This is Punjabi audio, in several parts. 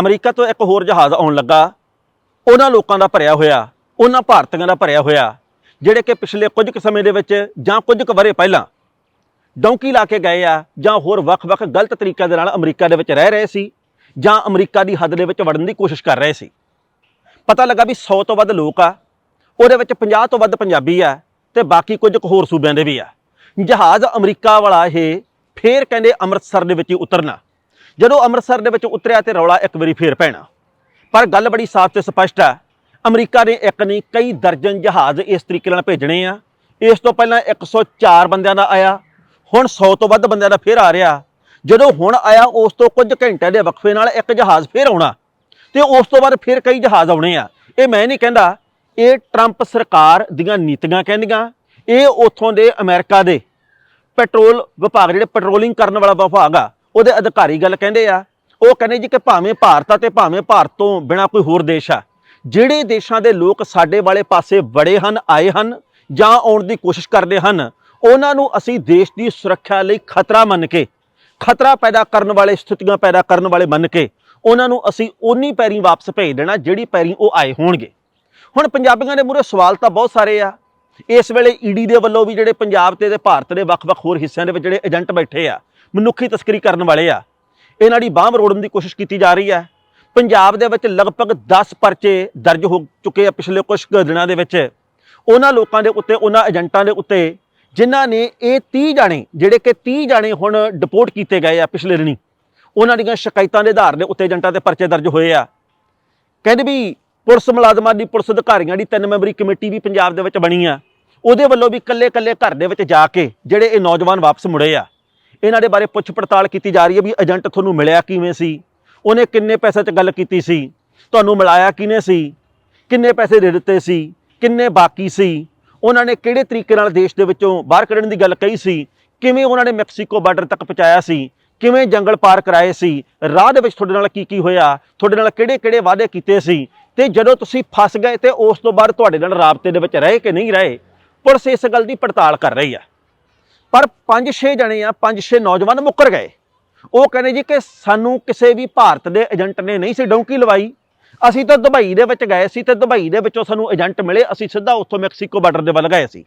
ਅਮਰੀਕਾ ਤੋਂ ਇੱਕ ਹੋਰ ਜਹਾਜ਼ ਆਉਣ ਲੱਗਾ। ਉਹਨਾਂ ਲੋਕਾਂ ਦਾ ਭਰਿਆ ਹੋਇਆ, ਉਹਨਾਂ ਭਾਰਤੀਆਂ ਦਾ ਭਰਿਆ ਹੋਇਆ, ਜਿਹੜੇ ਕਿ ਪਿਛਲੇ ਕੁਝ ਕੁ ਸਮੇਂ ਦੇ ਵਿੱਚ ਜਾਂ ਕੁਝ ਕੁ ਵਰੇ ਪਹਿਲਾਂ ਡੌਂਕੀ ਲਾ ਕੇ ਗਏ ਆ ਜਾਂ ਹੋਰ ਵੱਖ-ਵੱਖ ਗਲਤ ਤਰੀਕਿਆਂ ਦੇ ਨਾਲ ਅਮਰੀਕਾ ਦੇ ਵਿੱਚ ਰਹਿ ਰਹੇ ਸੀ ਜਾਂ ਅਮਰੀਕਾ ਦੀ ਹੱਦ ਦੇ ਵਿੱਚ ਵੜਨ ਦੀ ਕੋਸ਼ਿਸ਼ ਕਰ ਰਹੇ ਸੀ। ਪਤਾ ਲੱਗਾ ਵੀ 100 ਤੋਂ ਵੱਧ ਲੋਕ ਆ, ਉਹਦੇ ਵਿੱਚ 50 ਤੋਂ ਵੱਧ ਪੰਜਾਬੀ ਆ ਤੇ ਬਾਕੀ ਕੁਝ ਕੁ ਹੋਰ ਸੂਬਿਆਂ ਦੇ ਵੀ ਆ। ਜਹਾਜ਼ ਅਮਰੀਕਾ ਵਾਲਾ ਇਹ ਫੇਰ ਕਹਿੰਦੇ ਅੰਮ੍ਰਿਤਸਰ ਦੇ ਵਿੱਚ ਹੀ ਉਤਰਨਾ। ਜਦੋਂ ਅੰਮ੍ਰਿਤਸਰ ਦੇ ਵਿੱਚ ਉਤਰਿਆ ਤੇ ਰੌਲਾ ਇੱਕ ਵਾਰੀ ਫੇਰ ਪੈਣਾ। ਪਰ ਗੱਲ ਬੜੀ ਸਾਫ਼ ਤੇ ਸਪਸ਼ਟ ਆ। ਅਮਰੀਕਾ ਨੇ ਇੱਕ ਨਹੀਂ ਕਈ ਦਰਜਨ ਜਹਾਜ਼ ਇਸ ਤਰੀਕੇ ਨਾਲ ਭੇਜਣੇ ਆ। ਇਸ ਤੋਂ ਪਹਿਲਾਂ 104 ਬੰਦਿਆਂ ਦਾ ਆਇਆ। ਹੁਣ 100 ਤੋਂ ਵੱਧ ਬੰਦਿਆਂ ਦਾ ਫੇਰ ਆ ਰਿਹਾ। ਜਦੋਂ ਹੁਣ ਆਇਆ, ਉਸ ਤੋਂ ਕੁਝ ਘੰਟੇ ਦੇ ਵਕਫੇ ਨਾਲ ਇੱਕ ਜਹਾਜ਼ ਫੇਰ ਆਉਣਾ। ਤੇ ਉਸ ਤੋਂ ਬਾਅਦ ਫਿਰ ਕਈ ਜਹਾਜ਼ ਆਉਣੇ ਆ। ਇਹ ਮੈਂ ਨਹੀਂ ਕਹਿੰਦਾ, ਇਹ ਟਰੰਪ ਸਰਕਾਰ ਦੀਆਂ ਨੀਤੀਆਂ ਕਹਿੰਦੀਆਂ, ਇਹ ਉਥੋਂ ਦੇ ਅਮਰੀਕਾ ਦੇ ਪੈਟਰੋਲ ਵਿਭਾਗ, ਜਿਹੜੇ ਪੈਟਰੋਲਿੰਗ ਕਰਨ ਵਾਲਾ ਵਿਭਾਗ ਆ ਉਹਦੇ ਅਧਿਕਾਰੀ ਗੱਲ ਕਹਿੰਦੇ ਆ, ਉਹ ਕਹਿੰਦੇ ਜੀ ਕਿ ਭਾਵੇਂ ਭਾਰਤ ਆ ਤੇ ਭਾਵੇਂ ਭਾਰਤ ਤੋਂ ਬਿਨਾ ਕੋਈ ਹੋਰ ਦੇਸ਼ ਆ, ਜਿਹੜੇ ਦੇਸ਼ਾਂ ਦੇ ਲੋਕ ਸਾਡੇ ਵਾਲੇ ਪਾਸੇ ਵੜੇ ਹਨ, ਆਏ ਹਨ ਜਾਂ ਆਉਣ ਦੀ ਕੋਸ਼ਿਸ਼ ਕਰਦੇ ਹਨ, ਉਹਨਾਂ ਨੂੰ ਅਸੀਂ ਦੇਸ਼ ਦੀ ਸੁਰੱਖਿਆ ਲਈ ਖਤਰਾ ਮੰਨ ਕੇ, ਖਤਰਾ ਪੈਦਾ ਕਰਨ ਵਾਲੇ ਸਥਿਤੀਆਂ ਪੈਦਾ ਕਰਨ ਵਾਲੇ ਮੰਨ ਕੇ, ਉਹਨਾਂ ਨੂੰ ਅਸੀਂ ਉਨੀ ਪੈਰੀ ਵਾਪਸ ਭੇਜ ਦੇਣਾ ਜਿਹੜੀ ਪੈਰੀ ਉਹ ਆਏ ਹੋਣਗੇ। ਹੁਣ ਪੰਜਾਬੀਆਂ ਦੇ ਮੂਹਰੇ ਸਵਾਲ ਤਾਂ ਬਹੁਤ ਸਾਰੇ ਆ। ਇਸ ਵੇਲੇ ਈਡੀ ਦੇ ਵੱਲੋਂ ਵੀ ਜਿਹੜੇ ਪੰਜਾਬ ਤੇ ਤੇ ਭਾਰਤ ਦੇ ਵੱਖ-ਵੱਖ ਹੋਰ ਹਿੱਸਿਆਂ ਦੇ ਵਿੱਚ ਜਿਹੜੇ ਏਜੰਟ ਬੈਠੇ ਆ ਮਨੁੱਖੀ ਤਸਕਰੀ ਕਰਨ ਵਾਲੇ ਆ। ਇਹਨਾਂ ਦੀ ਬਾਂਹ ਮਰੋੜਨ ਦੀ ਕੋਸ਼ਿਸ਼ ਕੀਤੀ ਜਾ ਰਹੀ ਹੈ। ਪੰਜਾਬ ਦੇ ਵਿੱਚ ਲਗਭਗ 10 ਪਰਚੇ ਦਰਜ ਹੋ ਚੁੱਕੇ ਆ ਪਿਛਲੇ ਕੁਝ ਕੁ ਦਿਨਾਂ ਦੇ ਵਿੱਚ। ਉਹਨਾਂ ਲੋਕਾਂ ਦੇ ਉੱਤੇ, ਉਹਨਾਂ ਏਜੰਟਾਂ ਦੇ ਉੱਤੇ, ਜਿਨ੍ਹਾਂ ਨੇ ਇਹ 30 ਜਾਣੇ, ਜਿਹੜੇ ਕਿ 30 ਜਾਣੇ ਹੁਣ ਡਿਪੋਰਟ ਕੀਤੇ ਗਏ ਆ ਪਿਛਲੇ ਦਿਨੀ, ਉਹਨਾਂ ਦੀਆਂ ਸ਼ਿਕਾਇਤਾਂ ਦੇ ਆਧਾਰ ਦੇ ਉੱਤੇ ਏਜੰਟਾਂ ਤੇ ਪਰਚੇ ਦਰਜ ਹੋਏ ਆ। ਕਹਿੰਦੇ ਵੀ ਪੁਲਿਸ ਮੁਲਾਜ਼ਮਾਂ ਦੀ, ਪੁਲਿਸ ਅਧਿਕਾਰੀਆਂ ਦੀ ਤਿੰਨ ਮੈਂਬਰੀ ਕਮੇਟੀ ਵੀ ਪੰਜਾਬ ਦੇ ਵਿੱਚ ਬਣੀ ਆ। ਉਹਦੇ ਵੱਲੋਂ ਵੀ ਕੱਲੇ-ਕੱਲੇ ਘਰ ਦੇ ਵਿੱਚ ਜਾ ਕੇ ਜਿਹੜੇ ਇਹ ਨੌਜਵਾਨ ਵਾਪਸ ਮੁੜੇ ਆ। ਇਹਨਾਂ ਦੇ ਬਾਰੇ ਪੁੱਛ ਪੜਤਾਲ ਕੀਤੀ ਜਾ ਰਹੀ ਹੈ ਵੀ ਏਜੰਟ ਤੁਹਾਨੂੰ ਮਿਲਿਆ ਕਿਵੇਂ ਸੀ? ਉਹਨੇ ਕਿੰਨੇ ਪੈਸੇ 'ਚ ਗੱਲ ਕੀਤੀ ਸੀ? ਤੁਹਾਨੂੰ ਮਿਲਾਇਆ ਕਿਨੇ ਸੀ? ਕਿੰਨੇ ਪੈਸੇ ਦੇ ਦਿੱਤੇ ਸੀ? ਕਿੰਨੇ ਬਾਕੀ ਸੀ? ਉਹਨਾਂ ਨੇ ਕਿਹੜੇ ਤਰੀਕੇ ਨਾਲ ਦੇਸ਼ ਦੇ ਵਿੱਚੋਂ ਬਾਹਰ ਕੱਢਣ ਦੀ ਗੱਲ ਕਹੀ ਸੀ? ਕਿਵੇਂ ਉਹਨਾਂ ਨੇ ਮੈਕਸੀਕੋ ਬਾਰਡਰ ਤੱਕ ਪਹੁੰਚਾਇਆ ਸੀ? ਕਿਵੇਂ ਜੰਗਲ ਪਾਰ ਕਰਾਏ ਸੀ? ਰਾਹ ਦੇ ਵਿੱਚ ਤੁਹਾਡੇ ਨਾਲ ਕੀ ਕੀ ਹੋਇਆ? ਤੁਹਾਡੇ ਨਾਲ ਕਿਹੜੇ ਕਿਹੜੇ ਵਾਅਦੇ ਕੀਤੇ ਸੀ? ਤੇ ਜਦੋਂ ਤੁਸੀਂ ਫਸ ਗਏ ਤੇ ਉਸ ਤੋਂ ਬਾਅਦ ਤੁਹਾਡੇ ਨਾਲ ਰਾਬਤੇ ਦੇ ਵਿੱਚ ਰਹੇ ਕਿ ਨਹੀਂ ਰਹੇ? ਪੁਲਿਸ ਇਸ ਗੱਲ ਦੀ ਪੜਤਾਲ ਕਰ ਰਹੀ ਹੈ। ਪਰ 5-6 ਜਣੇ ਆ 5-6 ਨੌਜਵਾਨ ਮੁੱਕਰ ਗਏ। ਉਹ ਕਹਿੰਦੇ ਜੀ ਕਿ ਸਾਨੂੰ ਕਿਸੇ ਵੀ ਭਾਰਤ ਦੇ ਏਜੰਟ ਨੇ ਨਹੀਂ ਸੀ ਡੌਂਕੀ ਲਵਾਈ। ਅਸੀਂ ਤਾਂ ਦੁਬਈ ਦੇ ਵਿੱਚ ਗਏ ਸੀ ਤੇ ਦੁਬਈ ਦੇ ਵਿੱਚੋਂ ਸਾਨੂੰ ਏਜੰਟ ਮਿਲੇ, ਅਸੀਂ ਸਿੱਧਾ ਉੱਥੋਂ ਮੈਕਸੀਕੋ ਬਾਰਡਰ ਦੇ ਵੱਲ ਗਏ ਸੀ।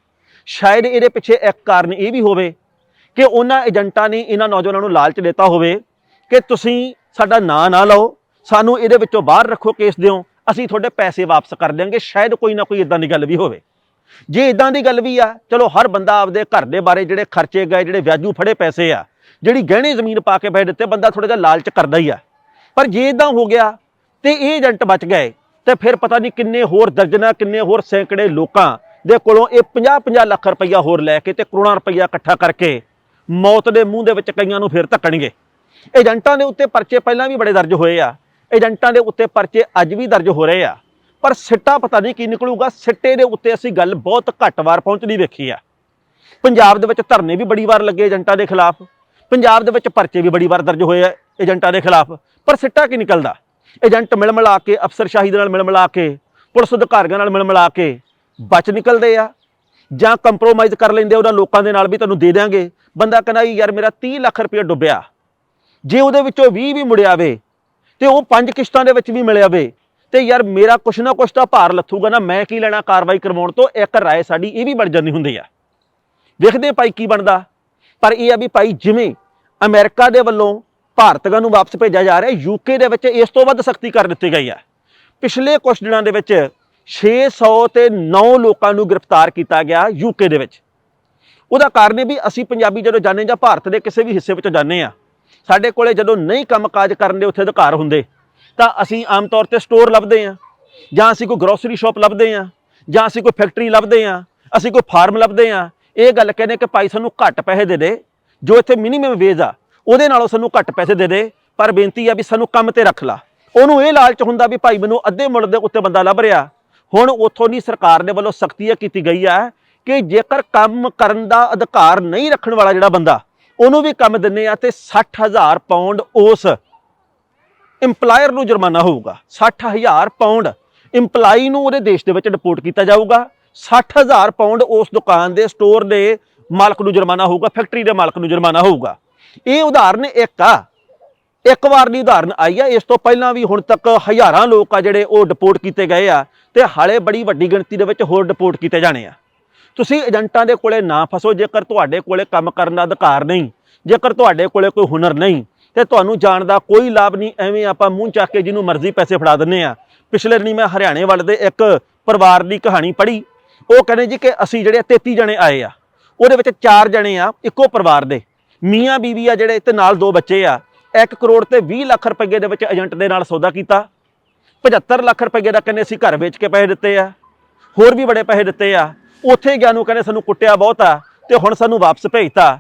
ਸ਼ਾਇਦ ਇਹਦੇ ਪਿੱਛੇ ਇੱਕ ਕਾਰਨ ਇਹ ਵੀ ਹੋਵੇ ਕਿ ਉਹਨਾਂ ਏਜੰਟਾਂ ਨੇ ਇਹਨਾਂ ਨੌਜਵਾਨਾਂ ਨੂੰ ਲਾਲਚ ਦਿੱਤਾ ਹੋਵੇ ਕਿ ਤੁਸੀਂ ਸਾਡਾ ਨਾਂ ਨਾ ਲਓ, ਸਾਨੂੰ ਇਹਦੇ ਵਿੱਚੋਂ ਬਾਹਰ ਰੱਖੋ ਕੇਸ ਦਿਓ, ਅਸੀਂ ਤੁਹਾਡੇ ਪੈਸੇ ਵਾਪਸ ਕਰ ਦਿਆਂਗੇ, ਸ਼ਾਇਦ ਕੋਈ ਨਾ ਕੋਈ ਇਦਾਂ ਦੀ ਗੱਲ ਵੀ ਹੋਵੇ। ਜੇ ਇਦਾਂ ਦੀ ਗੱਲ ਵੀ ਆ, ਚਲੋ ਹਰ ਬੰਦਾ ਆਪਦੇ ਘਰ ਦੇ ਬਾਰੇ ਜਿਹੜੇ ਖਰਚੇ ਗਏ, ਜਿਹੜੇ ਵਿਆਜੂ ਫੜੇ ਪੈਸੇ ਆ, ਜਿਹੜੀ ਗਹਿਣੇ ਜ਼ਮੀਨ ਪਾ ਕੇ ਪੈਸੇ ਦਿੱਤੇ, ਬੰਦਾ ਥੋੜਾ ਜਿਹਾ ਲਾਲਚ ਕਰਦਾ ਹੀ ਆ। ਪਰ ਜੇ ਇਦਾਂ ਹੋ ਗਿਆ ਤੇ ਇਹ ਏਜੰਟ ਬਚ ਗਏ ਤੇ ਫਿਰ ਪਤਾ ਨਹੀਂ ਕਿੰਨੇ ਹੋਰ ਦਰਜਨਾਂ, ਕਿੰਨੇ ਹੋਰ ਸੈਂਕੜੇ ਲੋਕਾਂ ਦੇ ਕੋਲੋਂ ਇਹ 50-50 ਲੱਖ ਰੁਪਈਆ ਹੋਰ ਲੈ ਕੇ ਤੇ ਕਰੋੜਾਂ ਰੁਪਈਆ ਇਕੱਠਾ ਕਰਕੇ ਮੌਤ ਦੇ ਮੂੰਹ ਦੇ ਵਿੱਚ ਕਈਆਂ ਨੂੰ ਫਿਰ ਧੱਕਣਗੇ। ਏਜੰਟਾਂ ਦੇ ਉੱਤੇ ਪਰਚੇ ਪਹਿਲਾਂ ਵੀ ਬੜੇ ਦਰਜ ਹੋਏ ਆ। ਏਜੰਟਾਂ ਦੇ ਉੱਤੇ ਪਰਚੇ ਅੱਜ ਵੀ ਦਰਜ ਹੋ ਰਹੇ ਆ। ਪਰ ਸਿੱਟਾ ਪਤਾ ਨਹੀਂ ਕੀ ਨਿਕਲੂਗਾ। ਸਿੱਟੇ ਦੇ ਉੱਤੇ ਅਸੀਂ ਗੱਲ ਬਹੁਤ ਘੱਟ ਵਾਰ ਪਹੁੰਚਦੀ ਵੇਖੀ ਆ। ਪੰਜਾਬ ਦੇ ਵਿੱਚ ਧਰਨੇ ਵੀ ਬੜੀ ਵਾਰ ਲੱਗੇ ਏਜੰਟਾਂ ਦੇ ਖਿਲਾਫ। ਪੰਜਾਬ ਦੇ ਵਿੱਚ ਪਰਚੇ ਵੀ ਬੜੀ ਵਾਰ ਦਰਜ ਹੋਏ ਆ ਏਜੰਟਾਂ ਦੇ ਖਿਲਾਫ। ਪਰ ਸਿੱਟਾ ਕੀ ਨਿਕਲਦਾ? ਏਜੰਟ ਮਿਲ ਮਿਲਾ ਕੇ ਅਫਸਰਸ਼ਾਹੀ ਦੇ ਨਾਲ ਮਿਲ ਮਿਲਾ ਕੇ, ਪੁਲਿਸ ਅਧਿਕਾਰੀਆਂ ਨਾਲ ਮਿਲ ਮਿਲਾ ਕੇ ਬਚ ਨਿਕਲਦੇ ਆ। ਜਾਂ ਕੰਪਰੋਮਾਈਜ਼ ਕਰ ਲੈਂਦੇ ਉਹਨਾਂ ਲੋਕਾਂ ਦੇ ਨਾਲ ਵੀ ਤੁਹਾਨੂੰ ਦੇ ਦਿਆਂਗੇ। ਬੰਦਾ ਕਹਿੰਦਾ ਯਾਰ ਮੇਰਾ 30 ਲੱਖ ਰੁਪਏ ਡੁੱਬਿਆ। ਜੇ ਉਹਦੇ ਵਿੱਚੋਂ 20 ਵੀ ਮੁੜਿਆਵੇ ਤੇ ਉਹ ਪੰਜ ਕਿਸ਼ਤਾਂ ਦੇ ਵਿੱਚ ਵੀ ਮਿਲਿਆਵੇ ਤੇ ਯਾਰ ਮੇਰਾ ਕੁਛ ਨਾ ਕੁਛ ਤਾਂ ਭਾਰ ਲੱਥੂਗਾ ਨਾ, ਮੈਂ ਕੀ ਲੈਣਾ ਕਾਰਵਾਈ ਕਰਵਾਉਣ ਤੋਂ? ਇੱਕ ਰਾਏ ਸਾਡੀ ਇਹ ਵੀ ਬਣ ਜਾਂਦੀ ਹੁੰਦੀ ਆ। ਵੇਖਦੇ ਭਾਈ ਕੀ ਬਣਦਾ। ਪਰ ਇਹ ਆ ਵੀ ਭਾਈ ਜਿਵੇਂ ਅਮਰੀਕਾ ਦੇ ਵੱਲੋਂ ਭਾਰਤੀਆਂ ਨੂੰ ਵਾਪਸ ਭੇਜਿਆ ਜਾ ਰਿਹਾ ਯੂਕੇ ਦੇ ਵਿੱਚ ਇਸ ਤੋਂ ਵੱਧ ਸਖਤੀ ਕਰ ਦਿੱਤੀ ਗਈ ਆ। ਪਿਛਲੇ ਕੁਝ ਦਿਨਾਂ ਦੇ ਵਿੱਚ 600 ਤੇ 9 ਲੋਕਾਂ ਨੂੰ ਗ੍ਰਿਫਤਾਰ ਕੀਤਾ ਗਿਆ ਯੂਕੇ ਦੇ ਵਿੱਚ। ਉਹਦਾ ਕਾਰਨ ਇਹ ਵੀ ਅਸੀਂ ਪੰਜਾਬੀ ਜਦੋਂ ਜਾਂਦੇ ਜਾਂ ਭਾਰਤ ਦੇ ਕਿਸੇ ਵੀ ਹਿੱਸੇ ਵਿੱਚ ਜਾਂਦੇ ਆ ਸਾਡੇ ਕੋਲੇ ਜਦੋਂ ਨਹੀਂ ਕੰਮਕਾਜ ਕਰਨ ਦੇ ਉੱਥੇ ਅਧਿਕਾਰ ਹੁੰਦੇ ਤਾਂ ਅਸੀਂ ਆਮ ਤੌਰ ਤੇ ਸਟੋਰ ਲੱਭਦੇ ਆ ਜਾਂ ਅਸੀਂ ਕੋਈ ਗਰੋਸਰੀ ਸ਼ਾਪ ਲੱਭਦੇ ਆ ਜਾਂ ਅਸੀਂ ਕੋਈ ਫੈਕਟਰੀ ਲੱਭਦੇ ਆ ਅਸੀਂ ਕੋਈ ਫਾਰਮ ਲੱਭਦੇ ਆ ਇਹ ਗੱਲ ਕਹਿੰਦੇ ਕਿ ਭਾਈ ਸਾਨੂੰ ਘੱਟ ਪੈਸੇ ਦੇ ਦੇ, ਜੋ ਇੱਥੇ ਮਿਨੀਮਮ ਵੇਜ ਆ, ਉਹਦੇ ਨਾਲੋਂ ਸਾਨੂੰ ਘੱਟ ਪੈਸੇ ਦੇ ਦੇ, ਪਰ ਬੇਨਤੀ ਆ ਵੀ ਸਾਨੂੰ ਕੰਮ ਤੇ ਰੱਖ ਲਾ। ਉਹਨੂੰ ਇਹ ਲਾਲਚ ਹੁੰਦਾ ਵੀ ਭਾਈ ਮੈਨੂੰ ਅੱਧੇ ਮੁੱਲ ਦੇ ਉੱਤੇ ਬੰਦਾ ਲੱਭ ਰਿਹਾ। ਹੁਣ ਉੱਥੋਂ ਦੀ ਸਰਕਾਰ ਦੇ ਵੱਲੋਂ ਸਖਤੀ ਇਹ ਕੀਤੀ ਗਈ ਆ ਕਿ ਜੇਕਰ ਕੰਮ ਕਰਨ ਦਾ ਅਧਿਕਾਰ ਨਹੀਂ ਰੱਖਣ ਵਾਲਾ ਜਿਹੜਾ ਬੰਦਾ, ਉਹਨੂੰ ਵੀ ਕੰਮ ਦਿੰਨੇ ਆ ਤੇ 60000 ਪਾਉਂਡ ਉਸ ਇੰਪਲਾਇਰ ਨੂੰ ਜੁਰਮਾਨਾ ਹੋਊਗਾ। 60000 ਪਾਉਂਡ ਇੰਪਲਾਈ ਨੂੰ ਉਹਦੇ ਦੇਸ਼ ਦੇ ਵਿੱਚ ਡਿਪੋਰਟ ਕੀਤਾ ਜਾਊਗਾ। 60000 ਪਾਉਂਡ ਉਸ ਦੁਕਾਨ ਦੇ ਸਟੋਰ ਦੇ ਮਾਲਕ ਨੂੰ ਜੁਰਮਾਨਾ ਹੋਊਗਾ ਫੈਕਟਰੀ ਦੇ ਮਾਲਕ ਨੂੰ ਜੁਰਮਾਨਾ ਹੋਊਗਾ। ਇਹ ਉਦਾਹਰਨ ਇੱਕ ਆ। ਇੱਕ ਵਾਰ ਦੀ ਉਦਾਹਰਨ ਆਈ ਆ, ਇਸ ਤੋਂ ਪਹਿਲਾਂ ਵੀ ਹੁਣ ਤੱਕ ਹਜ਼ਾਰਾਂ ਲੋਕ ਆ ਜਿਹੜੇ ਉਹ ਡਿਪੋਰਟ ਕੀਤੇ ਗਏ ਆ ਤੇ ਹਾਲੇ ਬੜੀ ਵੱਡੀ ਗਿਣਤੀ ਦੇ ਵਿੱਚ ਹੋਰ ਡਿਪੋਰਟ ਕੀਤੇ ਜਾਣੇ ਆ। ਤੁਸੀਂ ਏਜੰਟਾਂ ਦੇ ਕੋਲੇ ਨਾ ਫਸੋ, ਜੇਕਰ ਤੁਹਾਡੇ ਕੋਲੇ ਕੰਮ ਕਰਨ ਦਾ ਅਧਿਕਾਰ ਨਹੀਂ, ਜੇਕਰ ਤੁਹਾਡੇ ਕੋਲੇ ਕੋਈ ਹੁਨਰ ਨਹੀਂ ਤੇ ਤੁਹਾਨੂੰ ਜਾਣ ਦਾ ਕੋਈ ਲਾਭ ਨਹੀਂ, ਐਵੇਂ ਆਪਾਂ ਮੂੰਹ ਚੱਕ ਕੇ ਜਿਹਨੂੰ ਮਰਜ਼ੀ ਪੈਸੇ ਫੜਾ ਦਿੰਨੇ ਆ ਪਿਛਲੇ ਦਿਨੀ ਮੈਂ ਹਰਿਆਣੇ ਵੱਲ ਦੇ ਇੱਕ ਪਰਿਵਾਰ ਦੀ ਕਹਾਣੀ ਪੜ੍ਹੀ। ਉਹ ਕਹਿੰਦੇ ਜੀ ਕਿ ਅਸੀਂ ਜਿਹੜੇ 33 ਜਣੇ ਆਏ ਆ, ਉਹਦੇ ਵਿੱਚ 4 ਜਣੇ ਆ, ਇੱਕੋ ਪਰਿਵਾਰ ਦੇ। ਮੀਆਂ ਬੀਵੀ ਆ ਜਿਹੜੇ ਤੇ ਨਾਲ ਦੋ ਬੱਚੇ ਆ 1 ਕਰੋੜ ਤੇ 20 ਲੱਖ ਰੁਪਏ ਦੇ ਵਿੱਚ ਏਜੰਟ ਦੇ ਨਾਲ ਸੌਦਾ ਕੀਤਾ। 75 ਲੱਖ ਰੁਪਏ ਦਾ ਕਹਿੰਦੇ ਅਸੀਂ ਘਰ ਵੇਚ ਕੇ ਪੈਸੇ ਦਿੱਤੇ ਆ। ਹੋਰ ਵੀ ਬੜੇ ਪੈਸੇ ਦਿੱਤੇ ਆ। ਉੱਥੇ ਗਿਆ ਨੂੰ ਕਹਿੰਦੇ ਸਾਨੂੰ ਕੁੱਟਿਆ ਬਹੁਤ ਆ ਤੇ ਹੁਣ ਸਾਨੂੰ ਵਾਪਸ ਭੇਜਤਾ।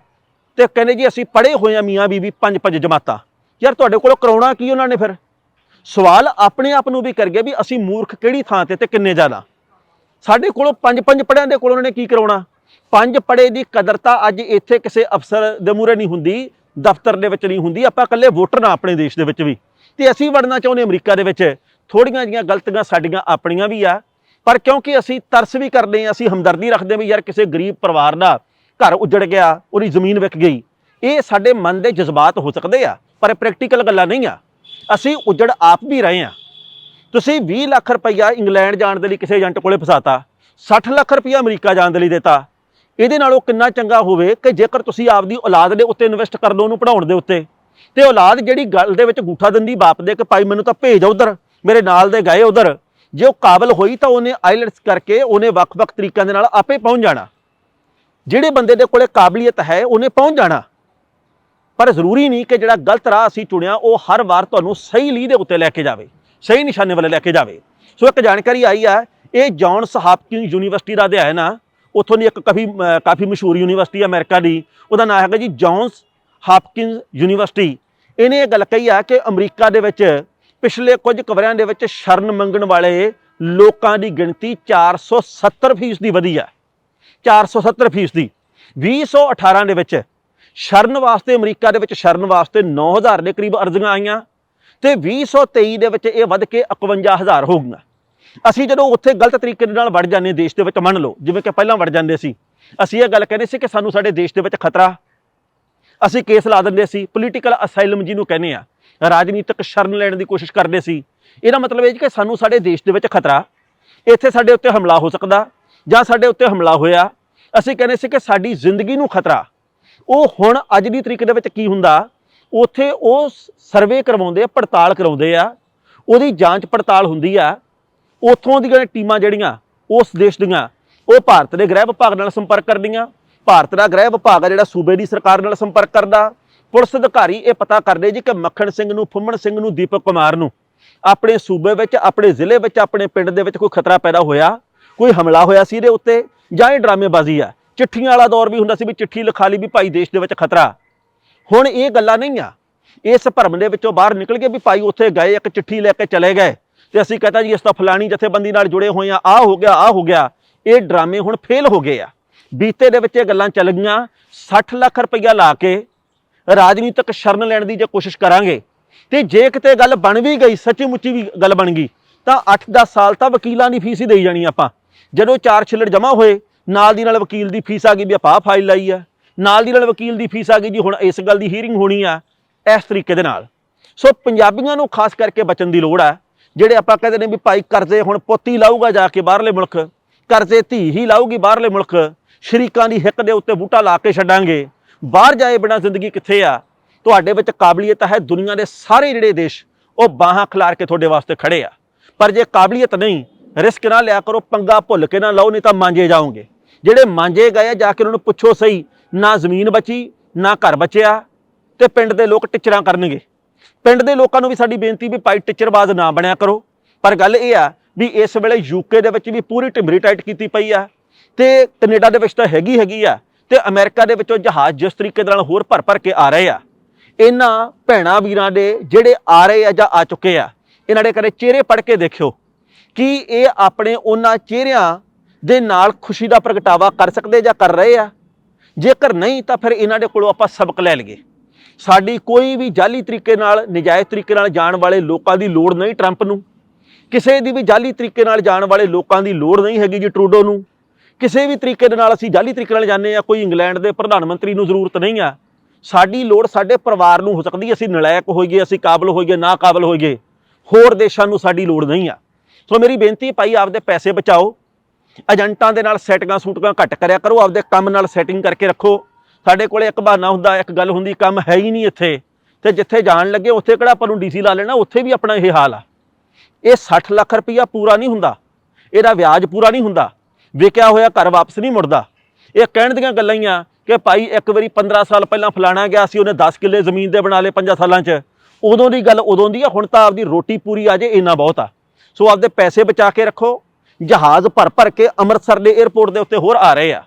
ਤੇ ਕਹਿੰਦੇ ਜੀ ਅਸੀਂ ਪੜ੍ਹੇ ਹੋਏ ਆ ਮੀਆਂ ਬੀਬੀ ਪੰਜ ਪੰਜ ਜਮਾਤਾਂ। ਯਾਰ ਤੁਹਾਡੇ ਕੋਲੋਂ ਕਰਾਉਣਾ ਕੀ ਉਹਨਾਂ ਨੇ ਫਿਰ? ਸਵਾਲ ਆਪਣੇ ਆਪ ਨੂੰ ਵੀ ਕਰ ਗਏ ਵੀ ਅਸੀਂ ਮੂਰਖ ਕਿਹੜੀ ਥਾਂ ਤੇ ਤੇ ਕਿੰਨੇ ਜ਼ਿਆਦਾ। ਸਾਡੇ ਕੋਲੋਂ ਪੰਜ ਪੰਜ ਪੜਿਆਂ ਦੇ ਕੋਲ ਉਹਨਾਂ ਨੇ ਕੀ ਕਰਾਉਣਾ? ਪੰਜ ਪੜੇ ਦੀ ਕਦਰਤਾ ਅੱਜ ਇੱਥੇ ਕਿਸੇ ਅਫਸਰ ਦੇ ਮੂਹਰੇ ਨਹੀਂ ਹੁੰਦੀ, ਦਫ਼ਤਰ ਦੇ ਵਿੱਚ ਨਹੀਂ ਹੁੰਦੀ, ਆਪਾਂ ਇਕੱਲੇ ਵੋਟਰ ਨਾ ਆਪਣੇ ਦੇਸ਼ ਦੇ ਵਿੱਚ ਵੀ। ਤੇ ਅਸੀਂ ਵੜਨਾ ਚਾਹੁੰਦੇ ਅਮਰੀਕਾ ਦੇ ਵਿੱਚ। ਥੋੜੀਆਂ ਜੀਆਂ ਗਲਤੀਆਂ ਸਾਡੀਆਂ ਆਪਣੀਆਂ ਵੀ ਆ। ਪਰ ਕਿਉਂਕਿ ਅਸੀਂ ਤਰਸ ਵੀ ਕਰਦੇ ਹਾਂ, ਅਸੀਂ ਹਮਦਰਦੀ ਰੱਖਦੇ ਵੀ ਯਾਰ ਕਿਸੇ ਗਰੀਬ ਪਰਿਵਾਰ ਦਾ ਘਰ ਉੱਜੜ ਗਿਆ, ਉਹਦੀ ਜ਼ਮੀਨ ਵਿਕ ਗਈ। ਇਹ ਸਾਡੇ ਮਨ ਦੇ ਜਜ਼ਬਾਤ ਹੋ ਸਕਦੇ ਆ, ਪਰ ਪ੍ਰੈਕਟੀਕਲ ਗੱਲਾਂ ਨਹੀਂ ਆ। ਅਸੀਂ ਉੱਜੜ ਆਪ ਵੀ ਰਹੇ ਆ। ਤੁਸੀਂ 20 ਲੱਖ ਰੁਪਈਆ ਇੰਗਲੈਂਡ ਜਾਣ ਦੇ ਲਈ ਕਿਸੇ ਏਜੰਟ ਕੋਲੇ ਫਸਾਤਾ 60 ਲੱਖ ਰੁਪਈਆ ਅਮਰੀਕਾ ਜਾਣ ਦੇ ਲਈ ਦਿੱਤਾ। ਇਹਦੇ ਨਾਲੋਂ ਕਿੰਨਾ ਚੰਗਾ ਹੋਵੇ ਕਿ ਜੇਕਰ ਤੁਸੀਂ ਆਪਦੀ ਔਲਾਦ ਦੇ ਉੱਤੇ ਇਨਵੈਸਟ ਕਰ ਲਓ ਉਹਨੂੰ ਪੜਾਉਣ ਦੇ ਉੱਤੇ। ਤੇ ਔਲਾਦ ਜਿਹੜੀ ਗੱਲ ਦੇ ਵਿੱਚ ਗੂਠਾ ਦਿੰਦੀ, ਬਾਪ ਦੇ ਕਿ ਭਾਈ ਮੈਨੂੰ ਤਾਂ ਭੇਜ ਉਧਰ, ਮੇਰੇ ਨਾਲ ਦੇ ਗਏ ਉਧਰ। ਜੇ ਉਹ ਕਾਬਲ ਹੋਈ ਤਾਂ ਉਹਨੇ ਆਈਲੈਟਸ ਕਰਕੇ ਉਹਨੇ ਵੱਖ-ਵੱਖ ਤਰੀਕਿਆਂ ਦੇ ਨਾਲ ਆਪੇ ਪਹੁੰਚ ਜਾਣਾ। ਜਿਹੜੇ ਬੰਦੇ ਦੇ ਕੋਲੇ ਕਾਬਲੀਅਤ ਹੈ, ਉਹਨੇ ਪਹੁੰਚ ਜਾਣਾ। ਪਰ ਜ਼ਰੂਰੀ ਨਹੀਂ ਕਿ ਜਿਹੜਾ ਗਲਤ ਰਾਹ ਅਸੀਂ ਚੁਣਿਆ, ਉਹ ਹਰ ਵਾਰ ਤੁਹਾਨੂੰ ਸਹੀ ਲੀਹ ਦੇ ਉੱਤੇ ਲੈ ਕੇ ਜਾਵੇ, ਸਹੀ ਨਿਸ਼ਾਨੇ ਵੱਲ ਲੈ ਕੇ ਜਾਵੇ। ਸੋ ਇੱਕ ਜਾਣਕਾਰੀ ਆਈ ਆ, ਇਹ ਜੌਨਸ ਹਾਪਕਿੰਸ ਯੂਨੀਵਰਸਿਟੀ ਦਾ ਅਧਿਐਨ ਆ। ਉੱਥੋਂ ਦੀ ਇੱਕ ਕਾਫੀ ਕਾਫੀ ਮਸ਼ਹੂਰ ਯੂਨੀਵਰਸਿਟੀ ਆ ਅਮਰੀਕਾ ਦੀ। ਉਹਦਾ ਨਾਮ ਹੈਗਾ ਜੀ ਜੌਨਸ ਹਾਪਕਿੰਸ ਯੂਨੀਵਰਸਿਟੀ। ਇਹਨੇ ਇਹ ਗੱਲ ਕਹੀ ਆ ਕਿ ਅਮਰੀਕਾ ਦੇ ਵਿੱਚ ਪਿਛਲੇ ਕੁਝ ਕਵਰਿਆਂ ਦੇ ਵਿੱਚ ਸ਼ਰਨ ਮੰਗਣ ਵਾਲੇ ਲੋਕਾਂ ਦੀ ਗਿਣਤੀ 470 ਫੀਸਦੀ ਵਧੀ ਆ। 470 ਫੀਸਦੀ। 2018 ਦੇ ਵਿੱਚ ਸ਼ਰਨ ਵਾਸਤੇ, ਅਮਰੀਕਾ ਦੇ ਵਿੱਚ ਸ਼ਰਨ ਵਾਸਤੇ 9000 ਦੇ ਕਰੀਬ ਅਰਜ਼ੀਆਂ ਆਈਆਂ ਤੇ 2023 ਦੇ ਵਿੱਚ ਇਹ ਵੱਧ ਕੇ 51000 ਹੋ ਗਈਆਂ। ਅਸੀਂ ਜਦੋਂ ਉੱਥੇ ਗਲਤ ਤਰੀਕੇ ਦੇ ਨਾਲ ਵੜ ਜਾਂਦੇ ਦੇਸ਼ ਦੇ ਵਿੱਚ ਮੰਨ ਲਓ, ਜਿਵੇਂ ਕਿ ਪਹਿਲਾਂ ਵੜ ਜਾਂਦੇ ਸੀ, ਅਸੀਂ ਇਹ ਗੱਲ ਕਹਿੰਦੇ ਸੀ ਕਿ ਸਾਨੂੰ ਸਾਡੇ ਦੇਸ਼ ਦੇ ਵਿੱਚ ਖਤਰਾ। ਅਸੀਂ ਕੇਸ ਲਾ ਦਿੰਦੇ ਸੀ ਪੋਲੀਟੀਕਲ ਅਸਾਈਲਮ ਜਿਹਨੂੰ ਕਹਿੰਦੇ ਆ, ਰਾਜਨੀਤਿਕ ਸ਼ਰਨ ਲੈਣ ਦੀ ਕੋਸ਼ਿਸ਼ ਕਰਦੇ ਸੀ। ਇਹਦਾ ਮਤਲਬ ਇਹ ਜੀ ਕਿ ਸਾਨੂੰ ਸਾਡੇ ਦੇਸ਼ ਦੇ ਵਿੱਚ ਖਤਰਾ। ਇੱਥੇ ਸਾਡੇ ਉੱਤੇ ਹਮਲਾ ਹੋ ਸਕਦਾ। ਜਾਂ ਸਾਡੇ ਉੱਤੇ ਹਮਲਾ ਹੋਇਆ, ਅਸੀਂ ਕਹਿੰਦੇ ਸੀ ਕਿ ਸਾਡੀ ਜ਼ਿੰਦਗੀ ਨੂੰ ਖਤਰਾ। ਉਹ ਹੁਣ ਅੱਜ ਦੀ ਤਰੀਕ ਦੇ ਵਿੱਚ ਕੀ ਹੁੰਦਾ? ਉੱਥੇ ਉਹ ਸਰਵੇ ਕਰਵਾਉਂਦੇ ਆ, ਪੜਤਾਲ ਕਰਾਉਂਦੇ ਆ। ਉਹਦੀ ਜਾਂਚ ਪੜਤਾਲ ਹੁੰਦੀ ਆ। ਉੱਥੋਂ ਦੀਆਂ ਟੀਮਾਂ ਜਿਹੜੀਆਂ, ਉਸ ਦੇਸ਼ ਦੀਆਂ, ਉਹ ਭਾਰਤ ਦੇ ਗ੍ਰਹਿ ਵਿਭਾਗ ਨਾਲ ਸੰਪਰਕ ਕਰਦੀਆਂ। ਭਾਰਤ ਦਾ ਗ੍ਰਹਿ ਵਿਭਾਗ ਆ ਜਿਹੜਾ ਸੂਬੇ ਦੀ ਸਰਕਾਰ ਨਾਲ ਸੰਪਰਕ ਕਰਦਾ। ਪੁਲਿਸ ਅਧਿਕਾਰੀ ਇਹ ਪਤਾ ਕਰਦੇ ਜੀ ਕਿ ਮੱਖਣ ਸਿੰਘ ਨੂੰ, ਫੁੰਮਣ ਸਿੰਘ ਨੂੰ, ਦੀਪਕ ਕੁਮਾਰ ਨੂੰ। ਆਪਣੇ ਸੂਬੇ ਵਿੱਚ, ਆਪਣੇ ਜ਼ਿਲ੍ਹੇ ਵਿੱਚ, ਆਪਣੇ ਪਿੰਡ ਦੇ ਵਿੱਚ ਕੋਈ ਖਤਰਾ ਪੈਦਾ ਹੋਇਆ। ਕੋਈ ਹਮਲਾ ਹੋਇਆ ਸੀ ਇਹਦੇ ਉੱਤੇ ਜਾਂ ਇਹ ਡਰਾਮੇਬਾਜ਼ੀ ਆ? ਚਿੱਠੀਆਂ ਵਾਲਾ ਦੌਰ ਵੀ ਹੁੰਦਾ ਸੀ ਵੀ ਚਿੱਠੀ ਲਿਖਾ ਲਈ ਵੀ ਭਾਈ ਦੇਸ਼ ਦੇ ਵਿੱਚ ਖਤਰਾ। ਹੁਣ ਇਹ ਗੱਲਾਂ ਨਹੀਂ ਆ। ਇਸ ਭਰਮ ਦੇ ਵਿੱਚੋਂ ਬਾਹਰ ਨਿਕਲ ਕੇ ਵੀ ਭਾਈ ਉੱਥੇ ਗਏ, ਇੱਕ ਚਿੱਠੀ ਲੈ ਕੇ ਚਲੇ ਗਏ ਤੇ ਅਸੀਂ ਕਹਤਾ ਜੀ, ਇਸ ਤਾਂ ਫਲਾਣੀ ਜਥੇਬੰਦੀ ਨਾਲ ਜੁੜੇ ਹੋਏ ਆ ਆ ਹੋ ਗਿਆ ਆ ਹੋ ਗਿਆ। ਇਹ ਡਰਾਮੇ ਹੁਣ ਫੇਲ ਹੋ ਗਏ ਆ। ਬੀਤੇ ਦੇ ਵਿੱਚ ਇਹ ਗੱਲਾਂ ਚੱਲ ਗਈਆਂ। 60 ਲੱਖ ਰੁਪਈਆ ਲਾ ਕੇ ਰਾਜਨੀਤਿਕ ਸ਼ਰਨ ਲੈਣ ਦੀ ਜੇ ਕੋਸ਼ਿਸ਼ ਕਰਾਂਗੇ ਤੇ ਜੇ ਕਿਤੇ ਗੱਲ ਬਣ ਵੀ ਗਈ, ਸੱਚੀ ਮੁੱਚੀ ਵੀ ਗੱਲ ਬਣ ਗਈ, ਤਾਂ 8-10 ਸਾਲ ਤਾਂ ਵਕੀਲਾਂ ਦੀ ਫੀਸ ਹੀ ਦੇਈ ਜਾਣੀ ਆਪਾਂ। ਜਦੋਂ ਚਾਰ ਛਿੱਲੜ ਜਮ੍ਹਾਂ ਹੋਏ, ਨਾਲ ਦੀ ਨਾਲ ਵਕੀਲ ਦੀ ਫੀਸ ਆ ਗਈ ਵੀ ਆਪਾਂ ਆਹ ਫਾਈਲ ਲਾਈ ਆ। ਨਾਲ ਦੀ ਨਾਲ ਵਕੀਲ ਦੀ ਫੀਸ ਆ ਗਈ ਜੀ, ਹੁਣ ਇਸ ਗੱਲ ਦੀ ਹੀਅਰਿੰਗ ਹੋਣੀ ਆ, ਇਸ ਤਰੀਕੇ ਦੇ ਨਾਲ। ਸੋ ਪੰਜਾਬੀਆਂ ਨੂੰ ਖਾਸ ਕਰਕੇ ਬਚਣ ਦੀ ਲੋੜ ਆ, ਜਿਹੜੇ ਆਪਾਂ ਕਹਿੰਦੇ ਨੇ ਵੀ ਭਾਈ ਕਰਜ਼ੇ ਹੁਣ ਪੋਤੀ ਲਾਊਗਾ ਜਾ ਕੇ ਬਾਹਰਲੇ ਮੁਲਕ, ਕਰਜ਼ੇ ਧੀ ਹੀ ਲਾਊਗੀ ਬਾਹਰਲੇ ਮੁਲਕ, ਸ਼ਰੀਕਾਂ ਦੀ ਹਿੱਕ ਦੇ ਉੱਤੇ ਬੂਟਾ ਲਾ ਕੇ ਛੱਡਾਂਗੇ। ਬਾਹਰ ਜਾਏ ਬਿਨਾਂ ਜ਼ਿੰਦਗੀ ਕਿੱਥੇ ਆ? ਤੁਹਾਡੇ ਵਿੱਚ ਕਾਬਲੀਅਤ ਹੈ ਦੁਨੀਆ ਦੇ ਸਾਰੇ ਜਿਹੜੇ ਦੇਸ਼, ਉਹ ਬਾਹਾਂ ਖਿਲਾਰ ਕੇ ਤੁਹਾਡੇ ਵਾਸਤੇ ਖੜੇ ਆ। ਪਰ ਜੇ ਕਾਬਲੀਅਤ ਨਹੀਂ ਰਿਸਕ ਨਾ ਲਿਆ ਕਰੋ, ਪੰਗਾ ਭੁੱਲ ਕੇ ਨਾ ਲਓ, ਨਹੀਂ ਤਾਂ ਮਾਂਜੇ ਜਾਓਗੇ। ਜਿਹੜੇ ਮਾਂਜੇ ਗਏ ਜਾ ਕੇ ਉਹਨਾਂ ਨੂੰ ਪੁੱਛੋ ਸਹੀ, ਨਾ ਜ਼ਮੀਨ ਬਚੀ, ਨਾ ਘਰ ਬਚਿਆ, ਤੇ ਪਿੰਡ ਦੇ ਲੋਕ ਟਿਚਰਾਂ ਕਰਨਗੇ। ਪਿੰਡ ਦੇ ਲੋਕਾਂ ਨੂੰ ਵੀ ਸਾਡੀ ਬੇਨਤੀ ਵੀ ਭਾਈ ਟਿਚਰਬਾਜ਼ ਨਾ ਬਣਿਆ ਕਰੋ। ਪਰ ਗੱਲ ਇਹ ਆ ਵੀ ਇਸ ਵੇਲੇ ਯੂਕੇ ਦੇ ਵਿੱਚ ਵੀ ਪੂਰੀ ਟਿਮਰੀ ਟਾਈਟ ਕੀਤੀ ਪਈ ਆ, ਤੇ ਕੈਨੇਡਾ ਦੇ ਵਿੱਚ ਤਾਂ ਹੈਗੀ ਹੈਗੀ ਆ, ਤੇ ਅਮਰੀਕਾ ਦੇ ਵਿੱਚੋਂ ਜਹਾਜ਼ ਜਿਸ ਤਰੀਕੇ ਦੇ ਨਾਲ ਹੋਰ ਭਰ ਭਰ ਕੇ ਆ ਰਹੇ ਆ। ਇਹਨਾਂ ਭੈਣਾ ਵੀਰਾਂ ਦੇ ਜਿਹੜੇ ਆ ਰਹੇ ਆ ਜਾਂ ਆ ਚੁੱਕੇ ਆ, ਇਹਨਾਂ ਦੇ ਕਰੇ ਚਿਹਰੇ ਪੜ ਕੇ ਦੇਖਿਓ। ਕੀ ਇਹ ਆਪਣੇ ਉਹਨਾਂ ਚਿਹਰਿਆਂ ਦੇ ਨਾਲ ਖੁਸ਼ੀ ਦਾ ਪ੍ਰਗਟਾਵਾ ਕਰ ਸਕਦੇ ਜਾਂ ਕਰ ਰਹੇ ਆ? ਜੇਕਰ ਨਹੀਂ, ਤਾਂ ਫਿਰ ਇਹਨਾਂ ਦੇ ਕੋਲੋਂ ਆਪਾਂ ਸਬਕ ਲੈ ਲਈਏ। ਸਾਡੀ ਕੋਈ ਵੀ ਜਾਲੀ ਤਰੀਕੇ ਨਾਲ, ਨਜਾਇਜ਼ ਤਰੀਕੇ ਨਾਲ ਜਾਣ ਵਾਲੇ ਲੋਕਾਂ ਦੀ ਲੋੜ ਨਹੀਂ ਟਰੰਪ ਨੂੰ। ਕਿਸੇ ਦੀ ਵੀ ਜਾਲੀ ਤਰੀਕੇ ਨਾਲ ਜਾਣ ਵਾਲੇ ਲੋਕਾਂ ਦੀ ਲੋੜ ਨਹੀਂ ਹੈਗੀ ਜੀ ਟਰੂਡੋ ਨੂੰ। ਕਿਸੇ ਵੀ ਤਰੀਕੇ ਦੇ ਨਾਲ ਅਸੀਂ ਜਾਲੀ ਤਰੀਕੇ ਨਾਲ ਜਾਂਦੇ ਆ, ਕੋਈ ਇੰਗਲੈਂਡ ਦੇ ਪ੍ਰਧਾਨ ਮੰਤਰੀ ਨੂੰ ਜ਼ਰੂਰਤ ਨਹੀਂ ਆ। ਸਾਡੀ ਲੋੜ ਸਾਡੇ ਪਰਿਵਾਰ ਨੂੰ ਹੋ ਸਕਦੀ ਅਸੀਂ ਨਲਾਇਕ ਹੋਈਏ, ਅਸੀਂ ਕਾਬਲ ਹੋਈਏ ਨਾ ਕਾਬਲ ਹੋਈਏ। ਹੋਰ ਦੇਸ਼ਾਂ ਨੂੰ ਸਾਡੀ ਲੋੜ ਨਹੀਂ ਆ। ਸੋ ਮੇਰੀ ਬੇਨਤੀ ਭਾਈ, ਆਪਦੇ ਪੈਸੇ ਬਚਾਓ। ਏਜੰਟਾਂ ਦੇ ਨਾਲ ਸੈਟਿੰਗਾਂ ਸੂਟਿੰਗਾਂ ਘੱਟ ਕਰਿਆ ਕਰੋ, ਆਪਦੇ ਕੰਮ ਨਾਲ ਸੈਟਿੰਗ ਕਰਕੇ ਰੱਖੋ। ਸਾਡੇ ਕੋਲੇ ਇੱਕ ਬਹਾਨਾ ਹੁੰਦਾ, ਇੱਕ ਗੱਲ ਹੁੰਦੀ, ਕੰਮ ਹੈ ਹੀ ਨਹੀਂ ਇੱਥੇ। ਤੇ ਜਿੱਥੇ ਜਾਣ ਲੱਗੇ, ਉੱਥੇ ਕਿਹੜਾ ਆਪਾਂ ਨੂੰ ਡੀਸੀ ਲਾ ਲੈਣਾ, ਉੱਥੇ ਵੀ ਆਪਣਾ ਇਹ ਹਾਲ ਆ। ਇਹ 60 ਲੱਖ ਰੁਪਈਆ ਪੂਰਾ ਨਹੀਂ ਹੁੰਦਾ। ਇਹਦਾ ਵਿਆਜ ਪੂਰਾ ਨਹੀਂ ਹੁੰਦਾ। ਵਿਕਿਆ ਹੋਇਆ ਘਰ ਵਾਪਸ ਨਹੀਂ ਮੁੜਦਾ। ਇਹ ਕਹਿਣ ਦੀਆਂ ਗੱਲਾਂ ਹੀ ਆ ਕਿ ਭਾਈ, ਇੱਕ ਵਾਰੀ 15 ਸਾਲ ਪਹਿਲਾਂ ਫਲਾਣਾ ਗਿਆ ਸੀ, ਉਹਨੇ 10 ਕਿੱਲੇ ਜ਼ਮੀਨ ਦੇ ਬਣਾ ਲਏ 5 ਸਾਲਾਂ 'ਚ। ਉਦੋਂ ਦੀ ਗੱਲ ਉਦੋਂ ਦੀ ਆ, ਹੁਣ ਤਾਂ ਆਪਦੀ ਰੋਟੀ ਪੂਰੀ ਆ ਜੇ, ਇੰਨਾ ਬਹੁਤ ਆ। ਸੋ ਆਪਦੇ ਪੈਸੇ ਬਚਾ ਕੇ ਰੱਖੋ। ਜਹਾਜ਼ ਭਰ ਭਰ ਕੇ ਅੰਮ੍ਰਿਤਸਰ ਦੇ 에ਅਰਪੋਰਟ ਦੇ ਉੱਤੇ ਹੋਰ ਆ ਰਹੇ ਆ।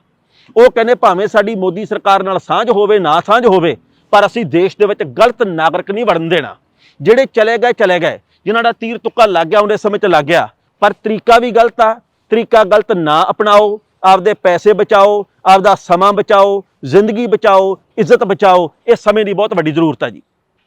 ਉਹ ਕਹਿੰਦੇ ਭਾਵੇਂ ਸਾਡੀ ਮੋਦੀ ਸਰਕਾਰ ਨਾਲ ਸਾਂਝ ਹੋਵੇ, ਨਾ ਸਾਂਝ ਹੋਵੇ, ਪਰ ਅਸੀਂ ਦੇਸ਼ ਦੇ ਵਿੱਚ ਗਲਤ ਨਾਗਰਿਕ ਨਹੀਂ ਵੜਨ ਦੇਣਾ। ਜਿਹੜੇ ਚਲੇ ਗਏ ਚਲੇ ਗਏ। ਜਿਨ੍ਹਾਂ ਦਾ ਤੀਰ ਤੁੱਕਾ ਲੱਗ ਗਿਆ, ਉਹਦੇ ਸਮੇਂ 'ਚ ਲੱਗ ਗਿਆ। ਪਰ ਤਰੀਕਾ ਵੀ ਗਲਤ ਆ। ਤਰੀਕਾ ਗਲਤ ਨਾ ਅਪਣਾਓ। ਆਪਦੇ ਪੈਸੇ ਬਚਾਓ, ਆਪਦਾ ਸਮਾਂ ਬਚਾਓ, ਜ਼ਿੰਦਗੀ ਬਚਾਓ, ਇੱਜ਼ਤ ਬਚਾਓ। ਇਹ ਸਮੇਂ ਦੀ ਬਹੁਤ ਵੱਡੀ ਜ਼ਰੂਰਤ ਆ ਜੀ।